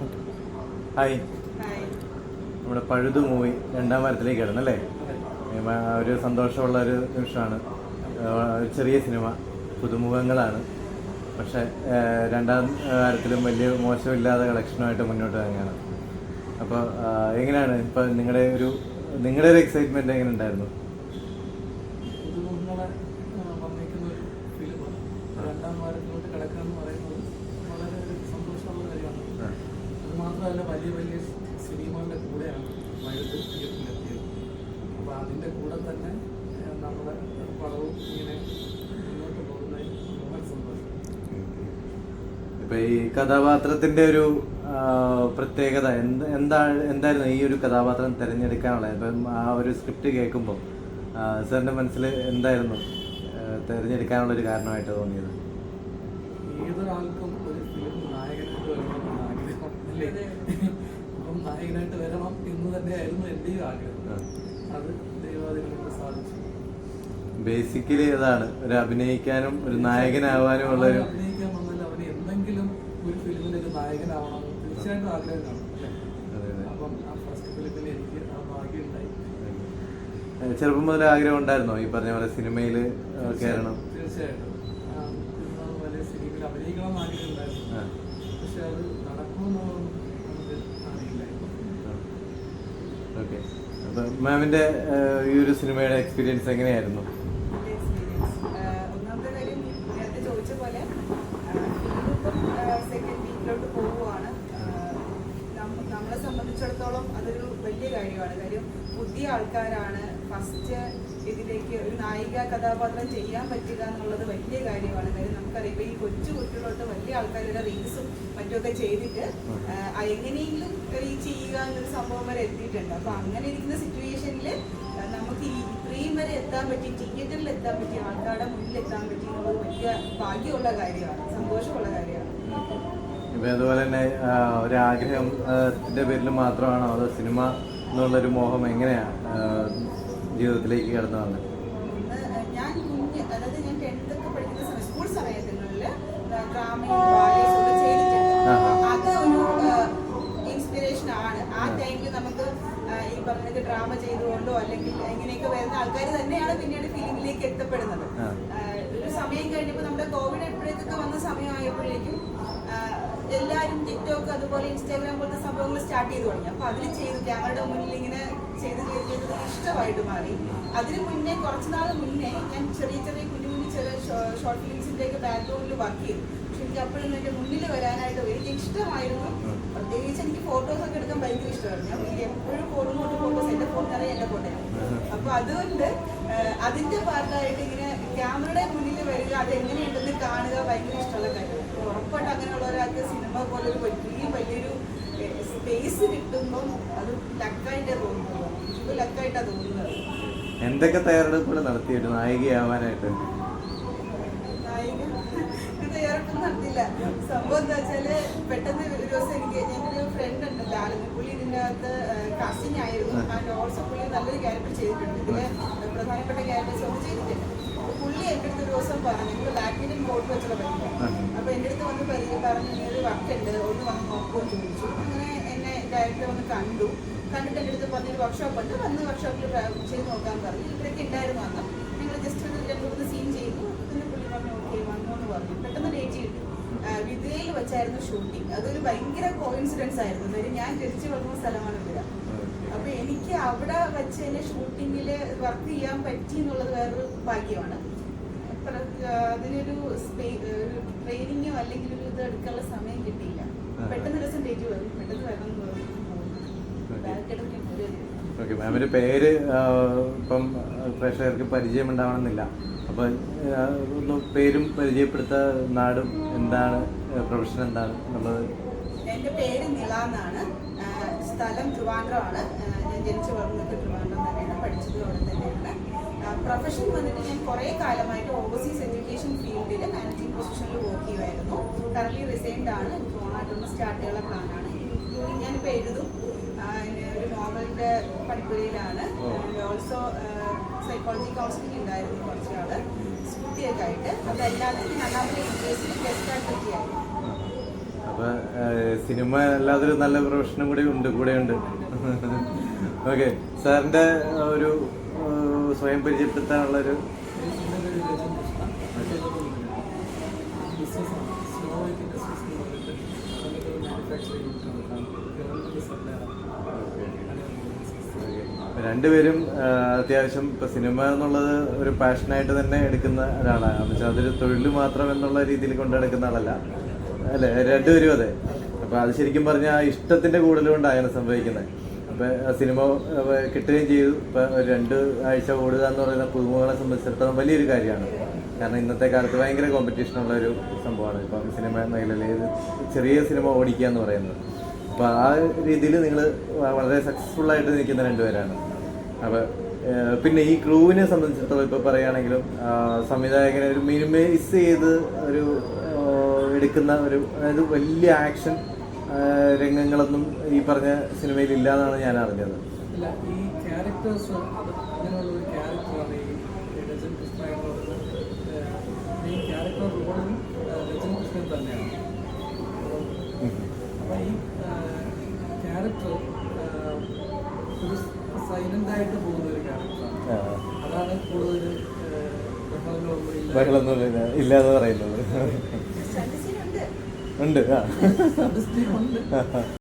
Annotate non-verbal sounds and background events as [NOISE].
Hi. Hi. നമ്മുടെ പഴുതു movie രണ്ടാം വാരത്തിലേക്ക് കിടന്നു അല്ലേ? ഒരു സന്തോഷമുള്ള ഒരു നിമിഷമാണ്. ചെറിയ സിനിമ പുതുമുഖങ്ങളാണ്. പക്ഷെ രണ്ടാം വാരത്തിലും വലിയ മോശമില്ലാതെ കളക്ഷനുമായിട്ട് മുന്നോട്ട് തന്നെയാണ് അപ്പോൾ എങ്ങനെയാണ് ഇപ്പം നിങ്ങളുടെ ഒരു നിങ്ങളുടെ ഒരു എക്സൈറ്റ്മെന്റ് എങ്ങനെ ഉണ്ടായിരുന്നു രണ്ടാം വാരത്തിലോട്ട് കിടക്കുക എന്ന് പറയുന്നത് വളരെ ഒരു സന്തോഷമുള്ള കാര്യമാണ് അത് മാത്രമല്ല വലിയ വലിയ സിനിമകളുടെ കൂടെയാണ് വൈകിട്ട് തിയേറ്ററിലെത്തിയത്. അപ്പോൾ അതിന്റെ കൂടെ തന്നെ നമ്മുടെ പടവും ഇങ്ങനെ മുന്നോട്ട് പോകുന്നതിൽ വളരെ സന്തോഷം ഇപ്പൊ ഈ കഥാപാത്രത്തിന്റെ ഒരു പ്രത്യേകത എന്ത് എന്താ എന്തായിരുന്നു ഈ ഒരു കഥാപാത്രം തിരഞ്ഞെടുക്കാനുള്ളത് ഇപ്പം ആ ഒരു സ്ക്രിപ്റ്റ് കേൾക്കുമ്പോൾ സാറിന്റെ മനസ്സിൽ എന്തായിരുന്നു തിരഞ്ഞെടുക്കാനുള്ള ഒരു കാരണമായിട്ട് തോന്നിയത്? ഏതൊരാൾക്കും ഒരു ഫിലിം നായകനായിട്ട് വരണമെന്നാണ് അല്ലേ? അപ്പം നായകനായിട്ട് വരണം എന്ന് തന്നെയായിരുന്നു എന്റെയും ആഗ്രഹം. അത് ദൈവാധീനം സാധിച്ചു ബേസിക്കലി അതാണ്. ഒരു അഭിനയിക്കാനും ഒരു നായകനാവാനും ഉള്ള ഒരു അഭിനയിക്കാൻ വന്നാൽ അവന് എന്തെങ്കിലും ഒരു ഫിലിമിൽ ഒരു നായകനാവണം. തീർച്ചയായിട്ടും ആഗ്രഹം കാണും. അപ്പം ആ ഫസ്റ്റ് ഫിലിമിൽ എനിക്ക് ആ ഭാഗ്യം ഉണ്ടായി. ചെറുപ്പം മുതൽ ആഗ്രഹം ഉണ്ടായിരുന്നോ? ഈ പറഞ്ഞ പോലെ സിനിമയിൽ കയറണം തീർച്ചയായിട്ടും. വലിയ സിനിമയിൽ അഭിനയിക്കണം എന്ന് ആഗ്രഹം ഉണ്ടായിരുന്നു. പക്ഷെ അത് നടക്കുമെന്നുള്ളതൊന്നും നമുക്ക് ഓക്കെ. അപ്പൊ മാമിന്റെ ഈ ഒരു സിനിമയുടെ എക്സ്പീരിയൻസ് എങ്ങനെയായിരുന്നു? ഒന്നാമത്തെ കാര്യം നേരത്തെ ചോദിച്ച പോലെ സെക്കൻഡ് വീക്കിലോട്ട് പോവുകയാണ് നമ്മളെ സംബന്ധിച്ചിടത്തോളം അതൊരു വലിയ കാര്യമാണ്. കാര്യം പുതിയ ആൾക്കാരാണ് ഫസ്റ്റ് ഇതിലേക്ക് ഒരു നായിക കഥാപാത്രം ചെയ്യാൻ പറ്റുക എന്നുള്ളത് വലിയ കാര്യമാണ്. കാര്യം നമുക്കറിയാം ഈ കൊച്ചു കുട്ടികളോട്ട് വലിയ ആൾക്കാരുടെ റീൽസും മറ്റുമൊക്കെ ചെയ്തിട്ട് എങ്ങനെയെങ്കിലും റീച്ച് ചെയ്യുക എന്നൊരു സംഭവം വരെ എത്തിയിട്ടുണ്ട്. അപ്പൊ അങ്ങനെ ഇരിക്കുന്ന സിറ്റുവേഷനിൽ നമുക്ക് ഈ ഇത്രയും വരെ എത്താൻ പറ്റി തിയേറ്ററിൽ എത്താൻ പറ്റി ആൾക്കാരുടെ മുന്നിൽ എത്താൻ പറ്റി എന്നുള്ളത് വലിയ ഭാഗ്യമുള്ള കാര്യമാണ് സന്തോഷമുള്ള കാര്യമാണ്. അതുപോലെ തന്നെ ഒരാഗ്രഹത്തിന്റെ പേരിൽ മാത്രമാണോ അതോ സിനിമ എന്നുള്ളൊരു മോഹം എങ്ങനെയാണ് ജീവിതത്തിലേക്ക് കടന്നു വന്നത്? ഒന്ന് ഞാൻ കുഞ്ഞ് അതായത് ഞാൻ ടെൻത്ത് ഒക്കെ പഠിക്കുന്ന സമയം സ്കൂൾ സമയങ്ങളിൽ ഡ്രാമയും ബാലേസും ഒക്കെ ചെയ്തിട്ടുണ്ട്. ആഹാ. അത് ഒരു ഇൻസ്പിറേഷൻ ആണ്. ആ ടൈമിൽ നമുക്ക് ആ, ഈ പറഞ്ഞത് ഡ്രാമ ചെയ്തുകൊണ്ടോ അല്ലെങ്കിൽ ഇങ്ങനെയൊക്കെ വരുന്ന ആൾക്കാർ തന്നെയാണ് പിന്നീട് ഫിലിമിലേക്ക് എത്തപ്പെടുന്നത്. ഒരു സമയം കഴിഞ്ഞപ്പോൾ നമ്മുടെ കോവിഡ് എപ്പോഴേക്കൊക്കെ വന്ന സമയമായപ്പോഴേക്കും എല്ലാവരും ടിക്ടോക്ക് അതുപോലെ ഇൻസ്റ്റാഗ്രാം പോലത്തെ സംഭവങ്ങൾ സ്റ്റാർട്ട് ചെയ്തു തുടങ്ങി. അപ്പൊ അതിൽ ചെയ്ത്. ക്യാമറയുടെ മുന്നിൽ ഇങ്ങനെ ചെയ്ത് ചെയ്ത് ഇഷ്ടമായിട്ട് മാറി. അതിന് മുന്നേ കുറച്ചുനാൾ മുന്നേ ഞാൻ ചെറിയ ചെറിയ കുഞ്ഞു കുഞ്ഞു ചെറിയ ഷോർട്ട് ഫിലിംസിന്റെ ഒക്കെ ബാക്ക്ഗ്രൗണ്ടിൽ വർക്ക് ചെയ്തു. പക്ഷെ എനിക്ക് അപ്പോഴൊന്നും എന്റെ മുന്നിൽ വരാനായിട്ട് എനിക്ക് ഇഷ്ടമായിരുന്നു. പ്രത്യേകിച്ച് എനിക്ക് ഫോട്ടോസ് ഒക്കെ എടുക്കാൻ ഭയങ്കര ഇഷ്ടമായിരുന്നു. ഞാൻ എപ്പോഴും ഫോട്ടോ കൊണ്ട് ഫോട്ടോസ് എന്റെ ഫോട്ടോ അറിയാം എന്റെ ഫോട്ടോയാണ് അപ്പൊ അതുകൊണ്ട് അതിന്റെ പാർട്ടായിട്ട് ഇങ്ങനെ ക്യാമറയുടെ മുന്നിൽ വരിക അത് എങ്ങനെയുണ്ടെന്ന് കാണുക ഭയങ്കര ഇഷ്ടമുള്ള കാര്യമാണ്. ഉറപ്പായിട്ട് അങ്ങനെയുള്ള ഒരാൾക്ക് സിനിമ പോലെ ഒരു വലിയ വലിയൊരു സ്പേസ് കിട്ടുമ്പം അത് ലക്കായിട്ടേ തോന്നുന്നത് എനിക്ക് ലക്കായിട്ടാണ് തോന്നുന്നത്. എന്തൊക്കെ തയ്യാറെടുപ്പുകൾ നടത്തിയിട്ട് നായികയാവാനായിട്ട്? നായിക? തയ്യാറെടുപ്പൊന്നും നടത്തില്ല സംഭവം എന്താ വെച്ചാൽ പെട്ടെന്ന് ഒരു ദിവസം എനിക്ക് എന്റെ ഫ്രണ്ട് ഉണ്ട് ലാലിന് പുള്ളി ഇതിന്റെ അകത്ത് കാസ്റ്റിംഗ് ആയിരുന്നു. ആൻഡ് ഓൾസോ പുള്ളി നല്ലൊരു ക്യാരക്ടർ ചെയ്തിട്ടുണ്ട്. ഇതിലെ പ്രധാനപ്പെട്ട ക്യാരക്ടേഴ്സ് ഒന്നും ചെയ്തിട്ടില്ല. പുള്ളി എന്റെ അടുത്ത് ഒരു ദിവസം പറഞ്ഞു നിങ്ങൾ ബാഡ്മിന്റൺ കോർട്ട് വെച്ചുള്ള പഠിക്കാം അപ്പൊ എന്റെ അടുത്ത് വന്ന് പറഞ്ഞു ഇങ്ങനെ വർക്ക് ഉണ്ട് ഒന്ന് വന്ന് നോക്കുമോ ചോദിച്ചു. അങ്ങനെ എന്നെ ഡയറക്ടർ വന്ന് കണ്ടു. കണ്ടിട്ട് എന്റെ അടുത്ത് പറഞ്ഞൊരു വർക്ക്ഷോപ്പ് ഉണ്ട് വന്ന് വർക്ക്ഷോപ്പിൽ ചെയ്ത് നോക്കാൻ പറഞ്ഞു. ഇവരൊക്കെ ഉണ്ടായിരുന്നു അന്ന്. ഞങ്ങൾ ജസ്റ്റ് ഒരു രണ്ട് മൂന്ന് സീൻ ചെയ്തു പിന്നെ പുള്ളി പറഞ്ഞു ഓക്കെ വന്നു എന്ന് പറഞ്ഞു. പെട്ടെന്ന് ഡേറ്റ് വിദ്യയിൽ വെച്ചായിരുന്നു ഷൂട്ടിംഗ് അതൊരു ഭയങ്കര കോയിൻസിഡൻസ് ആയിരുന്നു. ഞാൻ ജനിച്ചു വളർന്ന സ്ഥലമാണ് ഇവിടെ. അപ്പൊ എനിക്ക് അവിടെ വെച്ച് തന്നെ ഷൂട്ടിങ്ങിൽ വർക്ക് ചെയ്യാൻ പറ്റി എന്നുള്ളത് വേറൊരു ഭാഗ്യമാണ്. അതിനൊരു ട്രെയിനിങ്ങോ അല്ലെങ്കിൽ ഒരു ഇത് എടുക്കാനുള്ള സമയം കിട്ടിയില്ല. പെട്ടെന്ന് ദിവസം ഡേറ്റ് വരും. പെട്ടെന്ന് വരണം ഓക്കെ. മാമിന്റെ പേര് ഇപ്പം പ്രേക്ഷകർക്ക് പരിചയം ഉണ്ടാവണമെന്നില്ല അപ്പൊ ഒന്ന് പേരും പരിചയപ്പെടുത്ത നാടും എന്താണ് പ്രൊഫഷൻ എന്താണ് എന്നുള്ളത് എന്റെ പേര് നില എന്നാണ്. സ്ഥലം ട്രിവാൻഡ്രമാണ്. ഞാൻ ജനിച്ചു വളർന്നത് ട്രിവാൻഡ്രം തന്നെയാണ്. പഠിച്ചത് അവിടെ തന്നെയാണ്. പ്രൊഫഷൻ വന്നിട്ട് ഞാൻ കുറേ കാലമായിട്ട് ഓവർസീസ് എഡ്യൂക്കേഷൻ ഫീൽഡിൽ മാനേജിങ് പൊസിഷനിൽ വർക്ക് ചെയ്യുമായിരുന്നു കറൻലി റിസൈൻഡ് ആണ്. എനിക്ക് ഓണായിട്ടുള്ള സ്റ്റാർട്ട് ചെയ്യാനുള്ള പ്ലാനാണ് ഇൻക്ലൂഡിങ് ഞാനിപ്പോൾ എഴുതും. ഒരു നോവലിന്റെ പഠിപ്പുരയിലാണ്. ഓൾസോ സൈക്കോളജി കൗൺസിലിംഗ് ഉണ്ടായിരുന്നു കുറച്ച് നാൾ സ്കൂട്ടിയൊക്കെ ആയിട്ട് അതല്ലാതെ ഞാൻ അണ്ണാമല യൂണിവേഴ്സിറ്റി ഗസ്റ്റ് ഫാക്കൽറ്റി ആയിരുന്നു അപ്പൊ അപ്പൊ ഏഹ്, സിനിമ അല്ലാതൊരു നല്ല പ്രൊഫഷനും കൂടി ഉണ്ട് കൂടെ ഉണ്ട് ഓക്കെ [LAUGHS] സാറിന്റെ ഒരു സ്വയം പരിചയപ്പെടുത്താനുള്ള ഒരു എന്റെ പേര് രജൻ കൃഷ്ണ ബിസിനസ്സാണ് സ്നോ വൈറ്റ് ഇൻഡസ്ട്രീസ് എന്ന് പറഞ്ഞിട്ട് അതിന്റെ ഒരു മാനുഫാക്ചറിങ് ഗവൺമെന്റ് രണ്ടുപേരും അത്യാവശ്യം ഇപ്പൊ സിനിമ എന്നുള്ളത് ഒരു പാഷനായിട്ട് തന്നെ എടുക്കുന്ന ഒരാളാണ്. എന്ന് വെച്ചാൽ അതൊരു തൊഴിൽ മാത്രം എന്നുള്ള രീതിയിൽ കൊണ്ടെടുക്കുന്ന ആളല്ല. അല്ലെ? രണ്ടുപേരും അതെ. അപ്പൊ അത് ശരിക്കും പറഞ്ഞാൽ ഇഷ്ടത്തിന്റെ കൂടുതലുകൊണ്ടാണ് അങ്ങനെ സംഭവിക്കുന്നത്. അപ്പൊ ആ സിനിമ കിട്ടുകയും ചെയ്തു. ഇപ്പൊ രണ്ട് ആഴ്ച ഓടുക എന്ന് പറയുന്ന പുതുമുഖങ്ങളെ സംബന്ധിച്ചിടത്തോളം വലിയൊരു കാര്യമാണ്. കാരണം ഇന്നത്തെ കാലത്ത് ഭയങ്കര കോമ്പറ്റീഷൻ ഉള്ള ഒരു സംഭവമാണ്. ഇപ്പം സിനിമ മേഖലയിൽ ചെറിയ സിനിമ ഓടിക്കുക എന്ന് പറയുന്നത്. അപ്പോൾ ആ രീതിയിൽ നിങ്ങൾ വളരെ സക്സസ്ഫുൾ ആയിട്ട് നിൽക്കുന്ന രണ്ടുപേരാണ്. അപ്പൊ ഏഹ്, പിന്നെ ഈ ക്രൂവിനെ സംബന്ധിച്ചിടത്തോളം ഇപ്പൊ പറയുകയാണെങ്കിലും സംവിധായകനെ ഒരു മിനിമൈസ് ചെയ്ത് ഒരു എടുക്കുന്ന ഒരു അതായത് വലിയ ആക്ഷൻ രംഗങ്ങളൊന്നും ഈ പറഞ്ഞ സിനിമയിൽ ഇല്ല എന്നാണ് ഞാൻ അറിഞ്ഞത്. ഇല്ല ഈ ക്യാരക്ടേഴ്സ് അങ്ങനെയുള്ള ഒരു ക്യാരക്ടറാണ് ഈ രജൻ കൃഷ്ണ എന്ന് മെയിൻ ക്യാരക്ടർ റോളും രജൻ കൃഷ്ണൻ തന്നെയാണ്. അപ്പോൾ ഈ ക്യാരക്ടർ ഒരു പോകുന്ന ഒരു ക്യാരക്ടറാണ് അതാണ് കൂടുതൽ ബഹളങ്ങളൊന്നും ഇല്ല. ബഹളമൊന്നും ഇല്ല ഇല്ലാന്ന് പറയുന്നത് സത്യശീലുണ്ട് ഉണ്ട് ആ സബ്സ്റ്റിറ്റ്യൂട്ട് ഉണ്ട്. [LAUGHS]